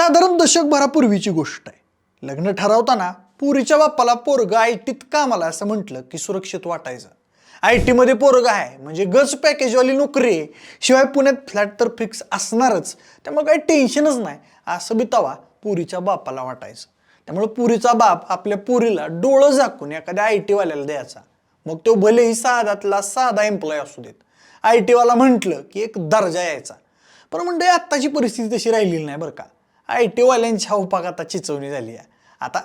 साधारण दशकभरापूर्वीची गोष्ट आहे. लग्न ठरवताना पुरीच्या बाप्पाला पोरग आय टीत कामाला असं म्हटलं की सुरक्षित वाटायचं. आय टीमध्ये पोरग आहे म्हणजे गज पॅकेजवाली नोकरी आहे. शिवाय पुण्यात फ्लॅट तर फिक्स असणारच. त्यामुळे काही टेन्शनच नाही. असं बी तवा पुरीच्या बापाला वाटायचं. त्यामुळे पुरीचा बाप आपल्या पुरीला डोळं झाकून एखाद्या आय टीवाल्याला द्यायचा. मग तो भलेही साधातला साधा एम्प्लॉय असू देत. आय टीवाला म्हटलं की एक दर्जा यायचा. पण म्हणजे आत्ताची परिस्थिती तशी राहिलेली नाही बरं का. आय टीवाल्यांच्या उपाक आता चिचवणी झाली आहे. आता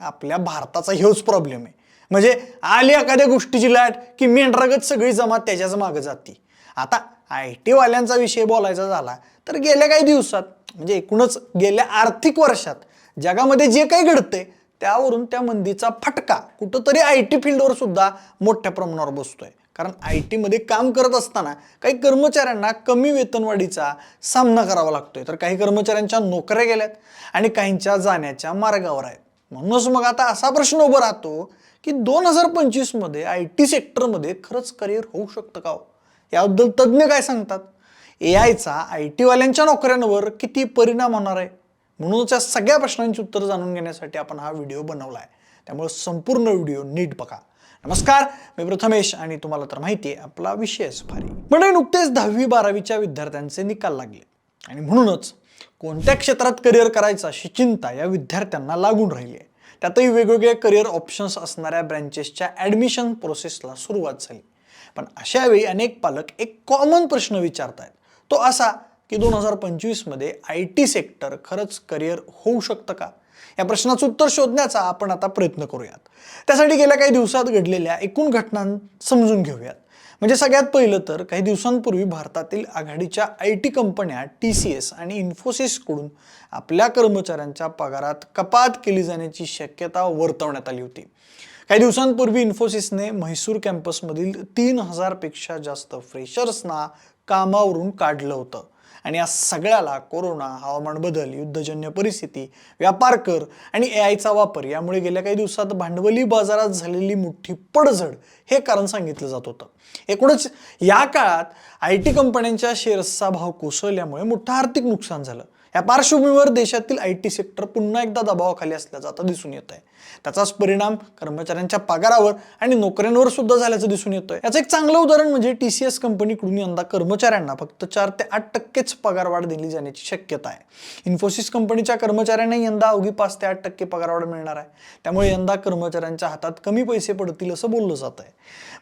आपल्या भारताचा ह्योच प्रॉब्लेम आहे. म्हणजे आली एखाद्या गोष्टीची लाट की मेंढरागत सगळी जमात त्याच्याच मागं जाते. आता आय टीवाल्यांचा विषय बोलायचा झाला तर गेल्या काही दिवसात म्हणजे एकूणच गेल्या आर्थिक वर्षात जगामध्ये जे काही घडतंय त्यावरून त्या मंदीचा फटका कुठंतरी आय टी फील्डवर सुद्धा मोठ्या प्रमाणावर बसतोय. कारण आय टीमध्ये काम करत असताना काही कर्मचाऱ्यांना कमी वेतनवाढीचा सामना करावा लागतोय. तर काही कर्मचाऱ्यांच्या नोकऱ्या गेल्यात आणि काहींच्या जाण्याच्या मार्गावर आहेत. म्हणूनच मग आता असा प्रश्न उभा राहतो की दोन हजार पंचवीसमध्ये आय टी सेक्टरमध्ये खरंच करिअर होऊ शकतं का हो? याबद्दल तज्ज्ञ काय सांगतात? ए आयचा आय टीवाल्यांच्या नोकऱ्यांवर किती परिणाम होणार आहे? म्हणूनच या सगळ्या प्रश्नांची उत्तर जाणून घेण्यासाठी आपण हा व्हिडिओ बनवला आहे त्यामुळे संपूर्ण व्हिडिओ नीट बघा. नमस्कार मी प्रथमेश आणि तुम्हाला तर माहिती आहे आपला विषयच भारी म्हणजे नुकतेच दहावी बारावीच्या विद्यार्थ्यांचे निकाल लागले. आणि म्हणूनच कोणत्या क्षेत्रात करिअर करायचं अशी चिंता या विद्यार्थ्यांना लागून राहिली आहे. त्यातही वेगवेगळे करिअर ऑप्शन्स असणाऱ्या ब्रँचेसच्या ॲडमिशन प्रोसेसला सुरुवात झाली. पण अशावेळी अनेक पालक एक कॉमन प्रश्न विचारतायत. तो असा की दोन हजार पंचवीसमध्ये आय टी सेक्टर खरंच करिअर होऊ शकतं का? या प्रश्नाचं उत्तर शोधण्याचा आपण आता प्रयत्न करूयात. त्यासाठी गेल्या काही दिवसात घडलेल्या एकूण घटना समजून घेऊयात. म्हणजे सगळ्यात पहिलं तर काही दिवसांपूर्वी भारतातील आघाडीच्या आय टी कंपन्या टी सी एस आणि इन्फोसिसकडून आपल्या कर्मचाऱ्यांच्या पगारात कपात केली जाण्याची शक्यता वर्तवण्यात आली होती. काही दिवसांपूर्वी इन्फोसिसने म्हैसूर कॅम्पसमधील तीन हजारपेक्षा जास्त फ्रेशर्सना कामावरून काढलं होतं. आणि या सगळ्याला कोरोना हवामान बदल युद्धजन्य परिस्थिती व्यापार कर आणि ए आयचा वापर यामुळे गेल्या काही दिवसात भांडवली बाजारात झालेली मोठी पडझड हे कारण सांगितलं जात होतं. एकूणच या काळात आय टी कंपन्यांच्या शेअर्सचा भाव कोसळल्यामुळे मोठं आर्थिक नुकसान झालं. या पार्श्वभूमीवर देशातील आय टी सेक्टर पुन्हा एकदा दबावाखाली असल्याचं आता दिसून येत आहे. त्याचाच परिणाम कर्मचाऱ्यांच्या पगारावर आणि नोकऱ्यांवर सुद्धा झाल्याचं दिसून येतोय. याचं एक चांगलं उदाहरण म्हणजे टी सी एस कंपनीकडून यंदा कर्मचाऱ्यांना फक्त चार ते आठ टक्केच पगारवाढ दिली जाण्याची शक्यता आहे. इन्फोसिस कंपनीच्या कर्मचाऱ्यांना यंदा अवघी पाच ते आठ टक्के पगारवाढ मिळणार आहे. त्यामुळे यंदा कर्मचाऱ्यांच्या हातात कमी पैसे पडतील असं बोललं जात आहे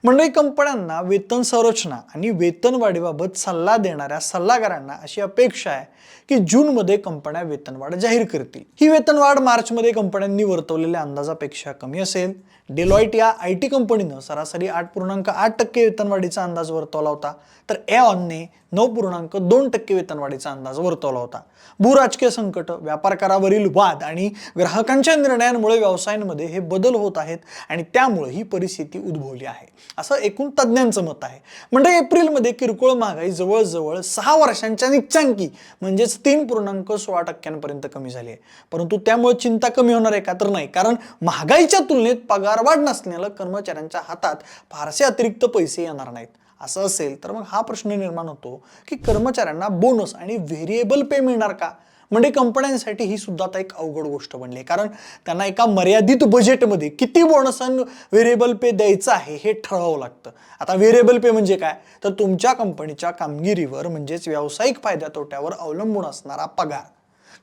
मंडळी कंपन्यांना वेतन संरचना आणि वेतनवाढीबाबत सल्ला देणाऱ्या सल्लागारांना अशी अपेक्षा आहे की जूनमध्ये कंपन्या वेतनवाढ जाहीर करतील. ही वेतनवाढ मार्चमध्ये कंपन्यांनी वर्तवलेल्या अंदाजापेक्षा कमी असेल. डेलॉईट या आय टी कंपनीनं सरासरी आठ पूर्णांक आठ टक्के वेतनवाढीचा अंदाज वर्तवला होता. तर एऑनने नऊ पूर्णांक दोन टक्के वेतनवाढीचा अंदाज वर्तवला होता. भूराजकीय संकट व्यापार करावरील वाद आणि ग्राहकांच्या निर्णयांमुळे व्यवसायांमध्ये हे बदल होत आहेत आणि त्यामुळे ही परिस्थिती उद्भवली आहे. असं एकूण तज्ज्ञांचं मत आहे. म्हणजे एप्रिलमध्ये किरकोळ महागाई जवळजवळ सहा वर्षांच्या निच्चांकी म्हणजेच तीन पूर्णांक सोळा टक्क्यांपर्यंत कमी झाली आहे. परंतु त्यामुळे चिंता कमी होणार आहे का? तर नाही. कारण महागाईच्या तुलनेत पगारवाढ नसण्याला कर्मचाऱ्यांच्या हातात फारसे अतिरिक्त पैसे येणार नाहीत. असं असेल तर मग हा प्रश्न निर्माण होतो की कर्मचाऱ्यांना बोनस आणि व्हेरिएबल पे मिळणार का? म्हणजे कंपन्यांसाठी ही सुद्धा आता एक अवघड गोष्ट बनली आहे. कारण त्यांना एका मर्यादित बजेटमध्ये किती बोनस आणि व्हेरिएबल पे द्यायचं आहे हे ठरवावं लागतं. आता व्हेरिएबल पे म्हणजे काय? तर तुमच्या कंपनीच्या कामगिरीवर म्हणजेच व्यावसायिक फायद्या तोट्यावर अवलंबून असणारा पगार.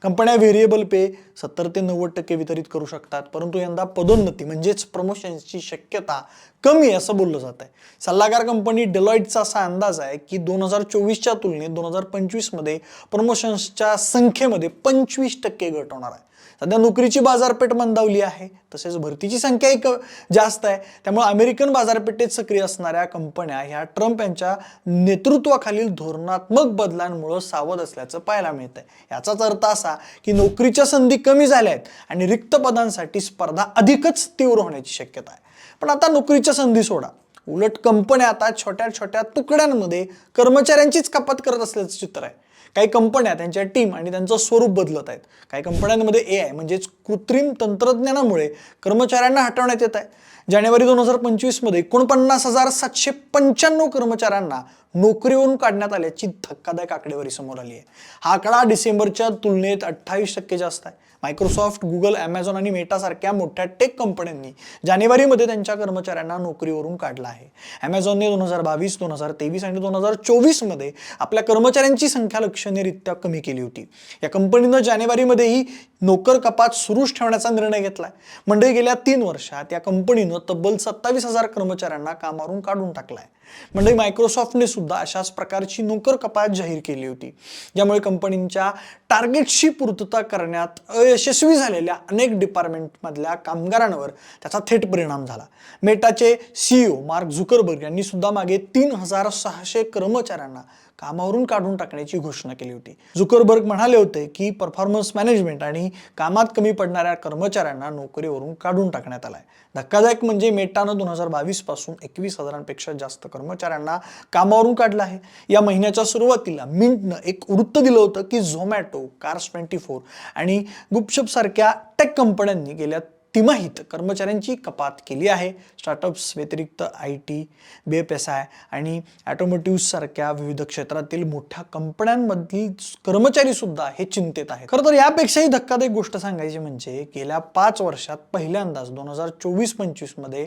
कंपन्या व्हेरिएबल पे सत्तर ते नव्वद टक्के वितरित करू शकतात. परंतु यंदा पदोन्नती म्हणजेच प्रमोशनची शक्यता कमी आहे असं बोललं जात आहे सल्लागार कंपनी डेलॉईटचा असा अंदाज आहे की दोन हजार चोवीसच्या तुलनेत दोन हजार पंचवीसमध्ये प्रमोशन्सच्या संख्येमध्ये पंचवीस टक्के घट होणार आहे. सध्या नोकरीची बाजारपेठ मंदावली आहे. तसेच भरतीची संख्याही क जास्त आहे. त्यामुळे अमेरिकन बाजारपेठेत सक्रिय असणाऱ्या कंपन्या ह्या ट्रम्प यांच्या नेतृत्वाखालील धोरणात्मक बदलांमुळे सावध असल्याचं पाहायला मिळत आहे याचाच अर्थ असा की नोकरीच्या संधी कमी झाल्या आहेत आणि रिक्त पदांसाठी स्पर्धा अधिकच तीव्र होण्याची शक्यता आहे. पण आता नोकरीच्या संधी सोडा. उलट कंपन्या आता छोट्या छोट्या तुकड्यांमध्ये कर्मचाऱ्यांचीच कपात करत असल्याचं चित्र आहे. काही कंपन्या त्यांच्या टीम आणि त्यांचं स्वरूप बदलत आहेत. काही कंपन्यांमध्ये ए आय म्हणजेच कृत्रिम तंत्रज्ञानामुळे कर्मचाऱ्यांना हटवण्यात येत आहे. जानेवारी दोन हजार पंचवीसमध्ये एकोणपन्नास हजार सातशे पंच्याण्णव कर्मचाऱ्यांना नोकरीवरून काढण्यात आल्याची धक्कादायक आकडेवारी समोर आली आहे. हा आकडा डिसेंबरच्या तुलनेत अठ्ठावीस टक्के जास्त आहे. मायक्रोसॉफ्ट गुगल ॲमेझॉन आणि मेटासारख्या मोठ्या टेक कंपन्यांनी जानेवारीमध्ये त्यांच्या कर्मचाऱ्यांना नोकरीवरून काढलं आहे. ॲमेझॉनने दोन हजार बावीस दोन हजार तेवीस आणि दोन हजार चोवीसमध्ये आपल्या कर्मचाऱ्यांची संख्या लक्षणीयरित्या कमी केली होती. या कंपनीनं जानेवारीमध्येही नोकर कपात सुरूच ठेवण्याचा निर्णय घेतला म्हणजे गेल्या तीन वर्षात या कंपनीनं तब्बल सत्तावीस हजार कर्मचाऱ्यांना कामावरून काढून टाकलाय आहे. म्हणजे मायक्रोसॉफ्टने सुद्धा अशाच प्रकारची नोकर कपात जाहीर केली होती. ज्यामुळे कंपनीच्या टार्गेटची पूर्तता करण्यात अयशस्वी झालेल्या अनेक डिपार्टमेंटमधल्या कामगारांवर त्याचा थेट परिणाम झाला. मेटाचे सीईओ मार्क झुकरबर्ग यांनी सुद्धा मागे तीन हजार सहाशे कर्मचाऱ्यांना कामावरून काढून टाकण्याची घोषणा केली होती. झुकरबर्ग म्हणाले होते की परफॉर्मन्स मॅनेजमेंट आणि कामात कमी पडणाऱ्या कर्मचाऱ्यांना नोकरीवरून काढून टाकण्यात आलाय. धक्कादायक म्हणजे मेटानं दोन हजार बावीसपासून एकवीस हजारांपेक्षा जास्त कर्मचाऱ्यांना कामावरून काढलं आहे. या महिन्याच्या सुरुवातीला मिंटनं एक वृत्त दिलं होतं की झोमॅटो कार्स ट्वेंटी फोर आणि गुपशप सारख्या टेक कंपन्यांनी गेल्या तिमाहीत कर्मचाऱ्यांची कपात केली आहे. स्टार्टअप्स व्यतिरिक्त आय टी बी आय आणि ॲटोमोटिव्ह सारख्या विविध क्षेत्रातील मोठ्या कंपन्यांमधील कर्मचारी सुद्धा हे चिंतेत आहेत. खरं तर यापेक्षाही धक्कादायक गोष्ट सांगायची म्हणजे गेल्या पाच वर्षात पहिल्यांदाच दोन हजार चोवीस पंचवीसमध्ये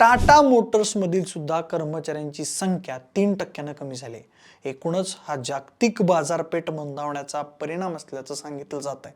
टाटा मोटर्समधील सुद्धा कर्मचाऱ्यांची संख्या तीन टक्क्यानं कमी झाली. एकूणच हा जागतिक बाजारपेठ मंदावण्याचा परिणाम असल्याचं सांगितलं जात आहे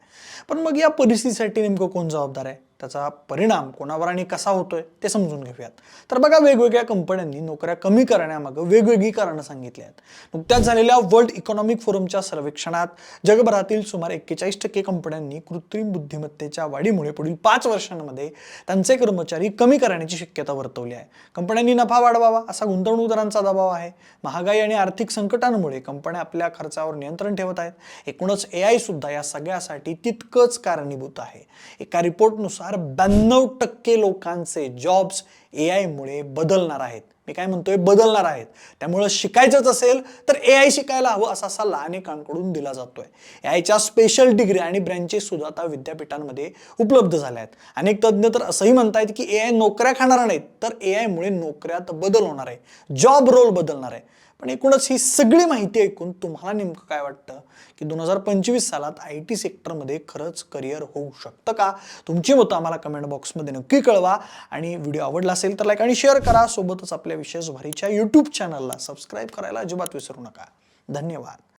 पण मग या परिस्थितीसाठी नेमकं कोण जबाबदार आहे? त्याचा परिणाम कोणावर आणि कसा होतोय ते समजून घेऊयात. तर बघा वेगवेगळ्या कंपन्यांनी नोकऱ्या कमी करण्यामागं वेगवेगळी कारणं सांगितली आहेत. नुकत्याच झालेल्या वर्ल्ड इकॉनॉमिक फोरमच्या सर्वेक्षणात जगभरातील सुमारे एक्केचाळीस टक्के कंपन्यांनी कृत्रिम बुद्धिमत्तेच्या वाढीमुळे पुढील पाच वर्षांमध्ये त्यांचे कर्मचारी कमी करण्याची शक्यता वर्तवली आहे. कंपन्यांनी नफा वाढवावा असा गुंतवणूकदारांचा दबाव आहे. महागाई आणि आर्थिक संकटांमुळे कंपन्या आपल्या खर्चावर नियंत्रण ठेवत आहेत. एकूणच ए आय सुद्धा या सगळ्यासाठी तितकंच कारणीभूत आहे. एका रिपोर्टनुसार ब्याण्णव टक्के लोकांचे जॉब्स ए आयमुळे बदलणार आहेत. मी काय म्हणतोय? बदलणार आहेत. त्यामुळं शिकायचंच असेल तर ए आय शिकायला हवं असा सल्ला अनेकांकडून दिला जातोय. ए आयच्या स्पेशल डिग्री आणि ब्रँचेस सुद्धा आता विद्यापीठांमध्ये उपलब्ध झाल्या आहेत. अनेक तज्ज्ञ तर असंही म्हणतायत की ए आय नोकऱ्या खाणार नाहीत तर ए आयमुळे नोकऱ्यात बदल होणार आहे. जॉब रोल बदलणार आहे. पण एकूणच ही सगळी माहिती ऐकून तुम्हाला नेमकं काय वाटतं की दोन हजार पंचवीस सालात आय टी सेक्टरमध्ये खरंच करिअर होऊ शकतं का? तुमची मतं आम्हाला कमेंट बॉक्समध्ये नक्की कळवा. आणि व्हिडिओ आवडला असेल तर लाईक आणि शेअर करा. सोबतच आपल्या विशेष भरीच्या यूट्यूब चॅनलला सबस्क्राईब करायला अजिबात विसरू नका. धन्यवाद.